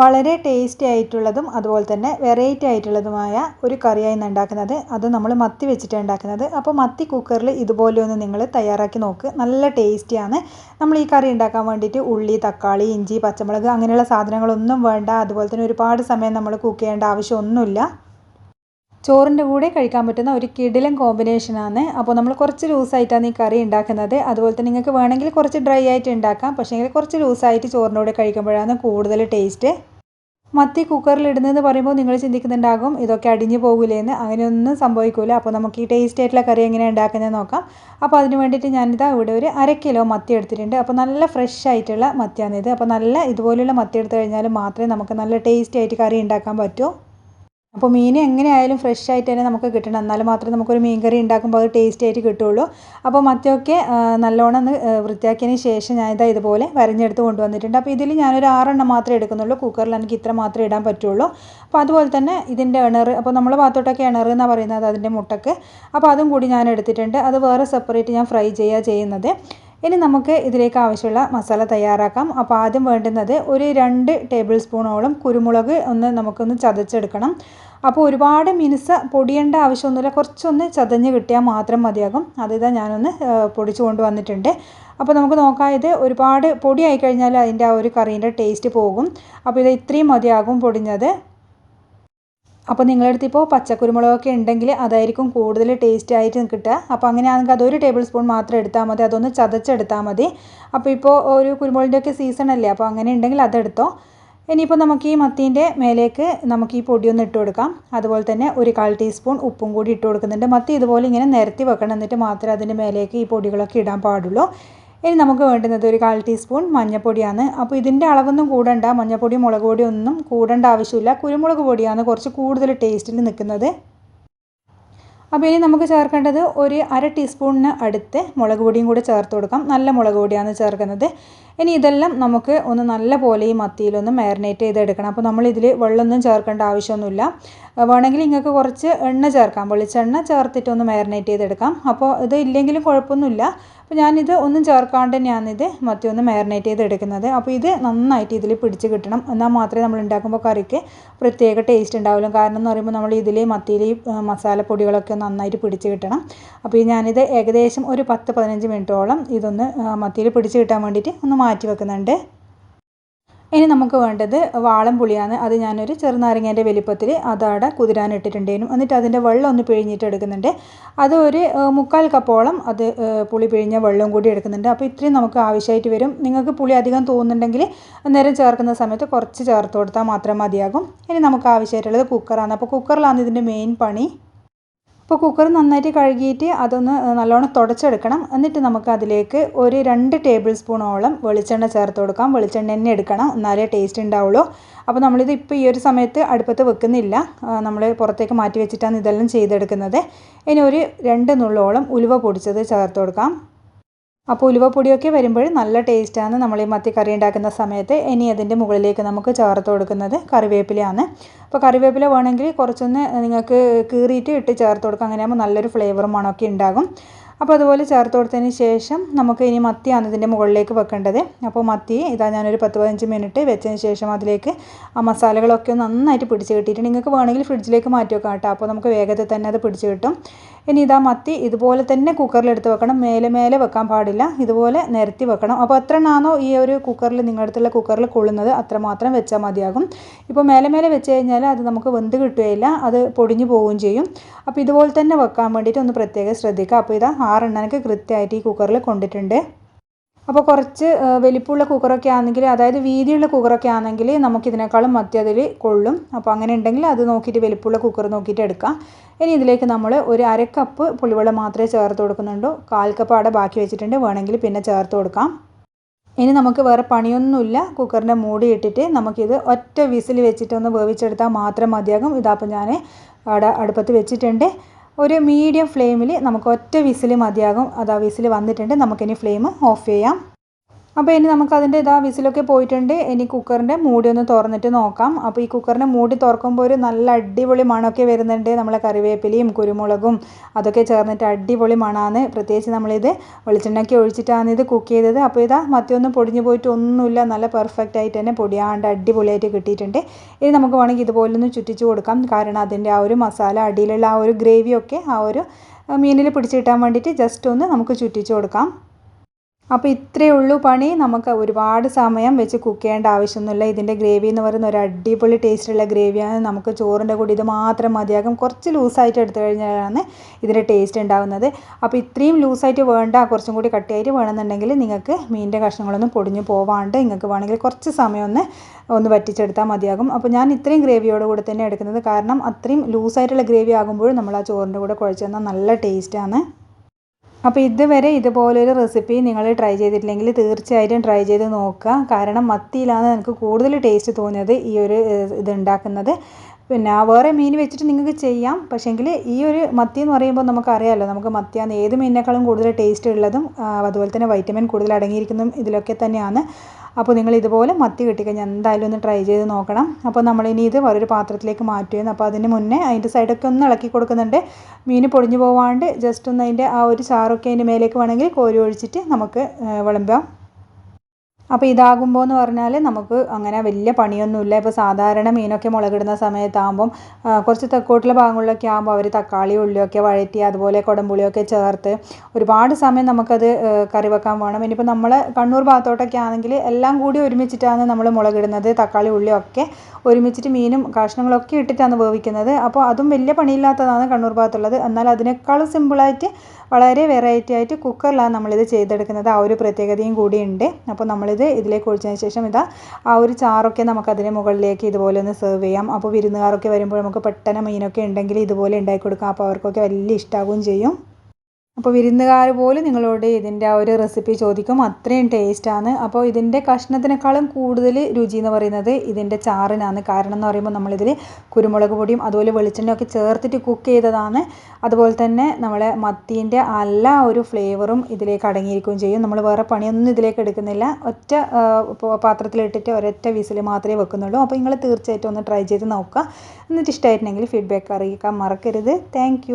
വളരെ ടേസ്റ്റി ആയിട്ടുള്ളതും അതുപോലെ തന്നെ വെറൈറ്റി ആയിട്ടുള്ളതുമായ ഒരു കറിയായി ഉണ്ടാക്കുന്നത്. അത് നമ്മൾ മത്തി വെച്ചിട്ടാണ് ഉണ്ടാക്കുന്നത്. അപ്പോൾ മത്തി കുക്കറിൽ ഇതുപോലെ ഒന്ന് നിങ്ങൾ തയ്യാറാക്കി നോക്ക്. നല്ല ടേസ്റ്റിയാണ് നമ്മൾ ഈ കറി ഉണ്ടാക്കാൻ വേണ്ടിയിട്ട് ഉള്ളി തക്കാളി ഇഞ്ചി പച്ചമുളക് അങ്ങനെയുള്ള സാധനങ്ങളൊന്നും വേണ്ട. അതുപോലെ തന്നെ ഒരുപാട് സമയം നമ്മൾ കുക്ക് ചെയ്യേണ്ട ആവശ്യമൊന്നുമില്ല. ചോറിന്റെ കൂടെ കഴിക്കാൻ പറ്റുന്ന ഒരു കിടിലൻ കോമ്പിനേഷനാണ് അപ്പോൾ നമ്മൾ കുറച്ച് ലൂസായിട്ടാണ് ഈ കറി ഉണ്ടാക്കുന്നത്. അതുപോലെ തന്നെ നിങ്ങൾക്ക് വേണമെങ്കിൽ കുറച്ച് ഡ്രൈ ആയിട്ട് ഉണ്ടാക്കാം. പക്ഷേ കുറച്ച് ലൂസായിട്ട് ചോറിന്റെ കൂടെ കഴിക്കുമ്പോഴാണ് കൂടുതൽ ടേസ്റ്റ് മത്തി കുക്കറിൽ ഇടുന്നതെന്ന് പറയുമ്പോൾ നിങ്ങൾ ചിന്തിക്കുന്നുണ്ടാകും ഇതൊക്കെ അടിഞ്ഞു പോകില്ലേന്ന് അങ്ങനെയൊന്നും സംഭവിക്കില്ല അപ്പോൾ നമുക്ക് ഈ ടേസ്റ്റ് ആയിട്ടുള്ള കറി എങ്ങനെ ഉണ്ടാക്കുന്നത് നോക്കാം. അപ്പോൾ അതിന് വേണ്ടിയിട്ട് ഞാനിതാ ഇവിടെ ഒരു അര കിലോ മത്തി എടുത്തിട്ടുണ്ട്. അപ്പോൾ നല്ല ഫ്രഷ് ആയിട്ടുള്ള മത്തിയാണിത്. അപ്പോൾ നല്ല ഇതുപോലെയുള്ള മത്തി എടുത്തു കഴിഞ്ഞാൽ മാത്രമേ നമുക്ക് നല്ല ടേസ്റ്റി ആയിട്ട് കറി ഉണ്ടാക്കാൻ പറ്റൂ. അപ്പോൾ മീൻ എങ്ങനെയായാലും ഫ്രഷ് ആയിട്ട് തന്നെ നമുക്ക് കിട്ടണം. എന്നാൽ മാത്രമേ നമുക്കൊരു മീൻ കറി ഉണ്ടാക്കുമ്പോൾ അത് ടേസ്റ്റി ആയിട്ട് കിട്ടുള്ളൂ അപ്പോൾ മത്തിയൊക്കെ നല്ലോണം ഒന്ന് വൃത്തിയാക്കിയതിന് ശേഷം ഞാനിതാ ഇതുപോലെ വരഞ്ഞെടുത്ത് കൊണ്ടുവന്നിട്ടുണ്ട്. അപ്പോൾ ഇതിൽ ഞാനൊരു ആറെണ്ണം മാത്രമേ എടുക്കുന്നുള്ളൂ. കുക്കറിൽ എനിക്ക് ഇത്ര മാത്രമേ ഇടാൻ പറ്റുള്ളൂ അപ്പോൾ അതുപോലെ തന്നെ ഇതിന്റെ ഇണർ അപ്പോൾ നമ്മൾ ഭാഗത്തോട്ടൊക്കെ ഇണർ എന്നാണ് പറയുന്നത് അതിന്റെ മുട്ടക്ക്. അപ്പോൾ അതും കൂടി ഞാൻ എടുത്തിട്ടുണ്ട്. അത് വേറെ സെപ്പറേറ്റ് ഞാൻ ഫ്രൈ ചെയ്യുക ചെയ്യുന്നത്. ഇനി നമുക്ക് ഇതിലേക്ക് ആവശ്യമുള്ള മസാല തയ്യാറാക്കാം. അപ്പോൾ ആദ്യം വേണ്ടുന്നത് ഒരു രണ്ട് ടേബിൾ സ്പൂണോളം കുരുമുളക് ഒന്ന് നമുക്കൊന്ന് ചതച്ചെടുക്കണം. അപ്പോൾ ഒരുപാട് മിനുസ പൊടിയേണ്ട ആവശ്യമൊന്നുമില്ല. കുറച്ചൊന്ന് ചതഞ്ഞ് കിട്ടിയാൽ മാത്രം മതിയാകും. അതിതാ ഞാനൊന്ന് പൊടിച്ചു കൊണ്ടുവന്നിട്ടുണ്ട്. അപ്പോൾ നമുക്ക് നോക്കാം ഇത് ഒരുപാട് പൊടിയായി കഴിഞ്ഞാൽ അതിന്റെ ആ ഒരു കറീന്റെ ടേസ്റ്റ് പോകും. അപ്പോൾ ഇത് ഇത്രയും മതിയാകും പൊടിഞ്ഞത്. അപ്പോൾ നിങ്ങളുടെ അടുത്ത് ഇപ്പോൾ പച്ചക്കുരുമുളകൊക്കെ ഉണ്ടെങ്കിൽ അതായിരിക്കും കൂടുതൽ ടേസ്റ്റ് ആയിട്ട് കിട്ടുക. അപ്പോൾ അങ്ങനെയാണെങ്കിൽ അതൊരു ടേബിൾ സ്പൂൺ മാത്രം എടുത്താൽ മതി. അതൊന്ന് ചതച്ചെടുത്താൽ മതി. അപ്പോൾ ഇപ്പോൾ ഒരു കുരുമുളകിന്റെയൊക്കെ സീസൺ അല്ലേ? അപ്പോൾ അങ്ങനെ ഉണ്ടെങ്കിൽ അതെടുത്തോ ഇനിയിപ്പോൾ നമുക്ക് ഈ മത്തീന്റെ മേലേക്ക് നമുക്ക് ഈ പൊടിയൊന്ന് ഇട്ട് കൊടുക്കാം. അതുപോലെ തന്നെ ഒരു കാൽ ടീസ്പൂൺ ഉപ്പും കൂടി ഇട്ട് കൊടുക്കുന്നുണ്ട്. മത്തി ഇതുപോലെ ഇങ്ങനെ നിരത്തി വെക്കണം. എന്നിട്ട് മാത്രമേ അതിന്റെ മേലേക്ക് ഈ പൊടികളൊക്കെ ഇടാൻ പാടുള്ളൂ. ഇനി നമുക്ക് വേണ്ടുന്നത് ഒരു കാൽ ടീസ്പൂൺ മഞ്ഞൾപ്പൊടിയാണ് അപ്പോൾ ഇതിന്റെ അളവൊന്നും കൂടണ്ട. മഞ്ഞൾപ്പൊടി മുളക് പൊടി ഒന്നും കൂടേണ്ട ആവശ്യമില്ല. കുരുമുളക് പൊടിയാണ് കുറച്ച് കൂടുതൽ ടേസ്റ്റിൽ നിൽക്കുന്നത്. അപ്പോൾ ഇനി നമുക്ക് ചേർക്കേണ്ടത് ഒരു അര ടീസ്പൂണിന് അടുത്ത് മുളക് പൊടിയും കൂടി ചേർത്ത് കൊടുക്കാം. നല്ല മുളക് പൊടിയാണ് ചേർക്കുന്നത്. ഇനി ഇതെല്ലാം നമുക്ക് ഒന്ന് നല്ല പോലെ ഈ മത്തിയിലൊന്ന് മാരിനേറ്റ് ചെയ്തെടുക്കണം അപ്പോൾ നമ്മൾ ഇതിൽ വെള്ളമൊന്നും ചേർക്കേണ്ട ആവശ്യമൊന്നുമില്ല. വേണമെങ്കിൽ നിങ്ങൾക്ക് കുറച്ച് എണ്ണ ചേർക്കാം. വെളിച്ചെണ്ണ ചേർത്തിട്ടൊന്ന് മാരിനേറ്റ് ചെയ്തെടുക്കാം. അപ്പോൾ ഇത് ഇല്ലെങ്കിലും കുഴപ്പമൊന്നുമില്ല. അപ്പോൾ ഞാനിത് ഒന്നും ചേർക്കാണ്ട് ഇത് മത്തി ഒന്ന് മാരിനേറ്റ് ചെയ്തെടുക്കുന്നത്. അപ്പോൾ ഇത് നന്നായിട്ട് ഇതിൽ പിടിച്ച് കിട്ടണം. എന്നാൽ മാത്രമേ നമ്മൾ ഉണ്ടാക്കുമ്പോൾ കറിക്ക് പ്രത്യേക ടേസ്റ്റ് ഉണ്ടാവുള്ളൂ. കാരണം എന്ന് പറയുമ്പോൾ നമ്മൾ ഇതിൽ മത്തിയിൽ മസാലപ്പൊടികളൊക്കെ നന്നായിട്ട് പിടിച്ച് കിട്ടണം. അപ്പോൾ ഞാനിത് ഏകദേശം ഒരു പത്ത് പതിനഞ്ച് മിനിറ്റോളം ഇതൊന്ന് മത്തിയിൽ പിടിച്ച് കിട്ടാൻ വേണ്ടിയിട്ട് ഒന്ന് മാറ്റി വെക്കുന്നുണ്ട്. ഇനി നമുക്ക് വേണ്ടത് വാളം പുളിയാണ്. അത് ഞാനൊരു ചെറുനാരങ്ങേന്റെ വലിപ്പത്തിൽ അതവിടെ കുതിരാനിട്ടിട്ടുണ്ടേനും എന്നിട്ട് അതിന്റെ വെള്ളം ഒന്ന് പിഴിഞ്ഞിട്ട് എടുക്കുന്നുണ്ട്. അത് ഒരു മുക്കാൽ കപ്പോളം അത് പുളി പിഴിഞ്ഞ വെള്ളവും കൂടി എടുക്കുന്നുണ്ട്. അപ്പോൾ ഇത്രയും നമുക്ക് ആവശ്യമായിട്ട് വരും. നിങ്ങൾക്ക് പുളി അധികം തോന്നുന്നുണ്ടെങ്കിൽ നേരം ചേർക്കുന്ന സമയത്ത് കുറച്ച് ചേർത്ത് കൊടുത്താൽ മാത്രം മതിയാകും. ഇനി നമുക്ക് ആവശ്യമായിട്ടുള്ളത് കുക്കറാണ്. അപ്പോൾ കുക്കറിലാണ് ഇതിന്റെ മെയിൻ പണി. അപ്പോൾ കുക്കർ നന്നായിട്ട് കഴുകിയിട്ട് അതൊന്ന് നല്ലോണം തുടച്ചെടുക്കണം. എന്നിട്ട് നമുക്ക് അതിലേക്ക് ഒരു രണ്ട് ടേബിൾ സ്പൂണോളം വെളിച്ചെണ്ണ ചേർത്ത് കൊടുക്കാം. വെളിച്ചെണ്ണ തന്നെ എടുക്കണം. എന്നാലേ ടേസ്റ്റ് ഉണ്ടാവുള്ളൂ. അപ്പോൾ നമ്മളിത് ഇപ്പോൾ ഈ ഒരു സമയത്ത് അടുപ്പത്ത് വെക്കുന്നില്ല. നമ്മൾ പുറത്തേക്ക് മാറ്റി വെച്ചിട്ടാണ് ഇതെല്ലാം ചെയ്തെടുക്കുന്നത്. ഇനി ഒരു രണ്ട് നുള്ളോളം ഉലുവ പൊടിച്ചത് ചേർത്ത് കൊടുക്കാം. അപ്പോൾ ഉലുവപ്പൊടിയൊക്കെ വരുമ്പോൾ നല്ല ടേസ്റ്റാണ് നമ്മൾ ഈ മത്തി കറി ഉണ്ടാക്കുന്ന സമയത്ത്. ഇനി അതിന്റെ മുകളിലേക്ക് നമുക്ക് ചേർത്ത് കൊടുക്കുന്നത് കറിവേപ്പിലയാണ്. അപ്പോൾ കറിവേപ്പില വേണമെങ്കിൽ കുറച്ചൊന്ന് നിങ്ങൾക്ക് കീറിയിട്ട് ഇട്ട് ചേർത്ത് കൊടുക്കുക അങ്ങനെയാകുമ്പോൾ നല്ലൊരു ഫ്ലേവറും മണമൊക്കെ ഉണ്ടാകും. അപ്പോൾ അതുപോലെ ചേർത്ത് കൊടുത്തതിന് ശേഷം നമുക്ക് ഇനി മത്തിയാണ് ഇതിന്റെ മുകളിലേക്ക് വെക്കേണ്ടത്. അപ്പോൾ മത്തി ഇതാ ഞാനൊരു പത്ത് പതിനഞ്ച് മിനിറ്റ് വെച്ചതിന് ശേഷം അതിലേക്ക് ആ മസാലകളൊക്കെ നന്നായിട്ട് പിടിച്ച് കിട്ടിയിട്ട് നിങ്ങൾക്ക് വേണമെങ്കിൽ ഫ്രിഡ്ജിലേക്ക് മാറ്റി വെക്കാം കേട്ടോ. അപ്പോൾ നമുക്ക് വേഗത്തിൽ തന്നെ അത് പിടിച്ച് കിട്ടും. ഇനി ഇതാ മത്തി ഇതുപോലെ തന്നെ കുക്കറിലെടുത്ത് വെക്കണം. മേലെ മേലെ വെക്കാൻ പാടില്ല. ഇതുപോലെ നിരത്തി വെക്കണം. അപ്പോൾ എത്ര എണ്ണാണോ ഈ ഒരു കുക്കറിൽ നിങ്ങളുടെ അടുത്തുള്ള കുക്കറിൽ കൊള്ളുന്നത് അത്രമാത്രം വെച്ചാൽ മതിയാകും. ഇപ്പോൾ മേലെ മേലെ വെച്ച് കഴിഞ്ഞാൽ അത് നമുക്ക് വെന്ത് കിട്ടുകയില്ല. അത് പൊടിഞ്ഞു പോവുകയും ചെയ്യും. അപ്പോൾ ഇതുപോലെ തന്നെ വെക്കാൻ വേണ്ടിയിട്ട് ഒന്ന് പ്രത്യേകം ശ്രദ്ധിക്കുക. അപ്പോൾ ഇതാ ആറെണ്ണനൊക്കെ കൃത്യമായിട്ട് ഈ കുക്കറിൽ കൊണ്ടിട്ടുണ്ട്. അപ്പോൾ കുറച്ച് വലിപ്പമുള്ള കുക്കറൊക്കെ ആണെങ്കിൽ അതായത് വീതിയുള്ള കുക്കറൊക്കെ ആണെങ്കിൽ നമുക്കിതിനേക്കാളും മത്തി അതിൽ കൊള്ളും. അപ്പോൾ അങ്ങനെ ഉണ്ടെങ്കിൽ അത് നോക്കിയിട്ട് വലിപ്പമുള്ള കുക്കർ നോക്കിയിട്ട് എടുക്കാം. ഇനി ഇതിലേക്ക് നമ്മൾ ഒരു അര കപ്പ് പുളിവെള്ളം മാത്രമേ ചേർത്ത് കൊടുക്കുന്നുള്ളൂ. കാൽ കപ്പ് അവിടെ ബാക്കി വെച്ചിട്ടുണ്ട്. വേണമെങ്കിൽ പിന്നെ ചേർത്ത് കൊടുക്കാം. ഇനി നമുക്ക് വേറെ പണിയൊന്നുമില്ല. കുക്കറിന്റെ മൂടി ഇട്ടിട്ട് നമുക്കിത് ഒറ്റ വിസിൽ വെച്ചിട്ടൊന്ന് വേവിച്ചെടുത്താൽ മാത്രം മതിയാകും. ഇതാപ്പം ഞാൻ അവിടെ അടുപ്പത്ത് വെച്ചിട്ടുണ്ട്. ഒരു മീഡിയം ഫ്ലെയിമിൽ നമുക്ക് ഒറ്റ വിസിൽ മതിയാകും. അതാ വിസിൽ വന്നിട്ടുണ്ട്. നമുക്കിനി ഫ്ലെയിം ഓഫ് ചെയ്യാം. അപ്പോൾ ഇനി നമുക്കതിന്റെ ഇതാ വിസിലൊക്കെ പോയിട്ടുണ്ട്. ഇനി കുക്കറിന്റെ മൂടി ഒന്ന് തുറന്നിട്ട് നോക്കാം. അപ്പോൾ ഈ കുക്കറിന്റെ മൂടി തുറക്കുമ്പോൾ ഒരു നല്ല അടിപൊളി മണമൊക്കെ വരുന്നുണ്ട്. നമ്മളെ കറിവേപ്പിലയും കുരുമുളകും അതൊക്കെ ചേർന്നിട്ട് അടിപൊളി മണമാണ് പ്രത്യേകിച്ച് നമ്മളിത് വെളിച്ചെണ്ണയ്ക്ക് ഒഴിച്ചിട്ടാണ് ഇത് കുക്ക് ചെയ്തത്. അപ്പോൾ ഇതാ മത്തിയൊന്നും പൊടിഞ്ഞു പോയിട്ട് ഒന്നുമില്ല. നല്ല പെർഫെക്റ്റ് ആയിട്ട് തന്നെ പൊടിയാണ്ട് അടിപൊളിയായിട്ട് കിട്ടിയിട്ടുണ്ട്. ഇനി നമുക്ക് വേണമെങ്കിൽ ഇതുപോലൊന്ന് ചുറ്റിച്ച് കൊടുക്കാം. കാരണം അതിന്റെ ആ ഒരു മസാല അടിയിലുള്ള ആ ഒരു ഗ്രേവിയൊക്കെ ആ ഒരു മീനിൽ പിടിച്ചിട്ടാൻ വേണ്ടിയിട്ട് ജസ്റ്റ് ഒന്ന് നമുക്ക് ചുറ്റിച്ച് കൊടുക്കാം. അപ്പോൾ ഇത്രയേ ഉള്ളൂ പണി. നമുക്ക് ഒരുപാട് സമയം വെച്ച് കുക്ക് ചെയ്യേണ്ട ആവശ്യമൊന്നുമില്ല. ഇതിന്റെ ഗ്രേവി എന്ന് പറയുന്ന ഒരു അടിപൊളി ടേസ്റ്റുള്ള ഗ്രേവിയാണ് നമുക്ക് ചോറിന്റെ കൂടി ഇത് മാത്രം മതിയാകും. കുറച്ച് ലൂസായിട്ട് എടുത്തു കഴിഞ്ഞാലാണ് ഇതിന്റെ ടേസ്റ്റ് ഉണ്ടാകുന്നത് അപ്പോൾ ഇത്രയും ലൂസായിട്ട് വേണ്ട കുറച്ചും കൂടി കട്ടിയായിട്ട് വേണമെന്നുണ്ടെങ്കിൽ നിങ്ങൾക്ക് മീനിന്റെ കഷ്ണങ്ങളൊന്നും പൊടിഞ്ഞു പോവാണ്ട് നിങ്ങൾക്ക് വേണമെങ്കിൽ കുറച്ച് സമയം ഒന്ന് ഒന്ന് വറ്റിച്ചെടുത്താൽ മതിയാകും. അപ്പോൾ ഞാൻ ഇത്രയും ഗ്രേവിയോട് കൂടെ തന്നെ എടുക്കുന്നത് കാരണം അത്രയും ലൂസായിട്ടുള്ള ഗ്രേവി ആകുമ്പോഴും നമ്മൾ ആ ചോറിന്റെ കൂടെ കുഴച്ച് തന്നാൽ നല്ല ടേസ്റ്റാണ് അപ്പോൾ ഇതുവരെ ഇതുപോലൊരു റെസിപ്പി നിങ്ങൾ ട്രൈ ചെയ്തിട്ടില്ലെങ്കിൽ തീർച്ചയായിട്ടും ട്രൈ ചെയ്ത് നോക്കുക. കാരണം മത്തിയിലാണ് നിങ്ങൾക്ക് കൂടുതൽ ടേസ്റ്റ് തോന്നിയത് ഈ ഒരു ഇത് ഉണ്ടാക്കുന്നത് പിന്നെ വേറെ മീൻ വെച്ചിട്ട് നിങ്ങൾക്ക് ചെയ്യാം. പക്ഷേങ്കിൽ ഈ ഒരു മത്തി എന്ന് പറയുമ്പോൾ നമുക്കറിയാമല്ലോ നമുക്ക് മത്തിയാണ് ഏത് മീനിനേക്കാളും കൂടുതൽ ടേസ്റ്റ് ഉള്ളതും അതുപോലെ തന്നെ വൈറ്റമിൻ കൂടുതൽ അടങ്ങിയിരിക്കുന്നതും ഇതിലൊക്കെ തന്നെയാണ്. അപ്പോൾ നിങ്ങൾ ഇതുപോലെ മത്തി കിട്ടിക്കഴിഞ്ഞാൽ എന്തായാലും ഒന്ന് ട്രൈ ചെയ്ത് നോക്കണം. അപ്പോൾ നമ്മളിനി ഇത് വേറൊരു പാത്രത്തിലേക്ക് മാറ്റുകയെന്ന് അപ്പോൾ അതിന് മുന്നേ അതിന്റെ സൈഡൊക്കെ ഒന്ന് ഇളക്കി കൊടുക്കുന്നുണ്ട്. മീൻ പൊടിഞ്ഞു പോവാണ്ട് ജസ്റ്റ് ഒന്ന് അതിന്റെ ആ ഒരു ചാറൊക്കെ അതിന്റെ മേലേക്ക് വേണമെങ്കിൽ കോരി ഒഴിച്ചിട്ട് നമുക്ക് വിളമ്പാം. അപ്പോൾ ഇതാകുമ്പോൾ എന്ന് പറഞ്ഞാൽ നമുക്ക് അങ്ങനെ വലിയ പണിയൊന്നുമില്ല. ഇപ്പോൾ സാധാരണ മീനൊക്കെ മുളകിടുന്ന സമയത്താകുമ്പം കുറച്ച് തെക്കോട്ടുള്ള ഭാഗങ്ങളിലൊക്കെ ആകുമ്പോൾ അവർ തക്കാളി ഉള്ളിയൊക്കെ വഴറ്റി അതുപോലെ കുടംപുളിയൊക്കെ ചേർത്ത് ഒരുപാട് സമയം നമുക്കത് കറി വെക്കാൻ വേണം. ഇനിയിപ്പോൾ നമ്മൾ കണ്ണൂർ ഭാഗത്തോട്ടൊക്കെ ആണെങ്കിൽ എല്ലാം കൂടി ഒരുമിച്ചിട്ടാണ് നമ്മൾ മുളകിടുന്നത്. തക്കാളി ഉള്ളിയൊക്കെ ഒരുമിച്ചിട്ട് മീനും കഷ്ണങ്ങളൊക്കെ ഇട്ടിട്ടാണ് വേവിക്കുന്നത്. അപ്പോൾ അതും വലിയ പണിയില്ലാത്തതാണ് കണ്ണൂർ ഭാഗത്തുള്ളത്. എന്നാൽ അതിനേക്കാളും സിമ്പിളായിട്ട് വളരെ വെറൈറ്റി ആയിട്ട് കുക്കറിലാണ് നമ്മളിത് ചെയ്തെടുക്കുന്നത്. ആ ഒരു പ്രത്യേകതയും കൂടിയുണ്ട് അപ്പോൾ നമ്മളിത് ഇതിലേക്ക് ഒഴിച്ചതിന് ശേഷം ഇതാ ആ ഒരു ചാറൊക്കെ നമുക്ക് അതിന് മുകളിലേക്ക് ഇതുപോലെ ഒന്ന് സെർവ് ചെയ്യാം. അപ്പോൾ വിരുന്നുകാരൊക്കെ വരുമ്പോൾ നമുക്ക് പെട്ടെന്ന് മീനൊക്കെ ഉണ്ടെങ്കിൽ ഇതുപോലെ ഉണ്ടാക്കി കൊടുക്കാം. അപ്പോൾ അവർക്കൊക്കെ വലിയ ഇഷ്ടമാവുകയും ചെയ്യും. അപ്പോൾ വിരുന്നുകാർ പോലും നിങ്ങളോട് ഇതിന്റെ ആ ഒരു റെസിപ്പി ചോദിക്കും. അത്രയും ടേസ്റ്റാണ് അപ്പോൾ ഇതിന്റെ കഷ്ണത്തിനേക്കാളും കൂടുതൽ രുചി എന്ന് പറയുന്നത് ഇതിന്റെ ചാറിനാണ്. കാരണം എന്ന് പറയുമ്പോൾ നമ്മളിതിൽ കുരുമുളക് പൊടിയും അതുപോലെ വെളിച്ചെണ്ണയൊക്കെ ചേർത്തിട്ട് കുക്ക് ചെയ്തതാണ്. അതുപോലെ തന്നെ നമ്മളെ മത്തീന്റെ എല്ലാ ഒരു ഫ്ലേവറും ഇതിലേക്ക് അടങ്ങിയിരിക്കുകയും ചെയ്യും. നമ്മൾ വേറെ പണിയൊന്നും ഇതിലേക്ക് എടുക്കുന്നില്ല. ഒറ്റ പാത്രത്തിലിട്ടിട്ട് ഒരൊറ്റ വിസിൽ മാത്രമേ വെക്കുന്നുള്ളൂ. അപ്പോൾ നിങ്ങൾ തീർച്ചയായിട്ടും ഒന്ന് ട്രൈ ചെയ്ത് നോക്കുക. എന്നിട്ട് ഇഷ്ടമായിട്ടുണ്ടെങ്കിൽ ഫീഡ്ബാക്ക് അറിയിക്കാൻ മറക്കരുത്. താങ്ക്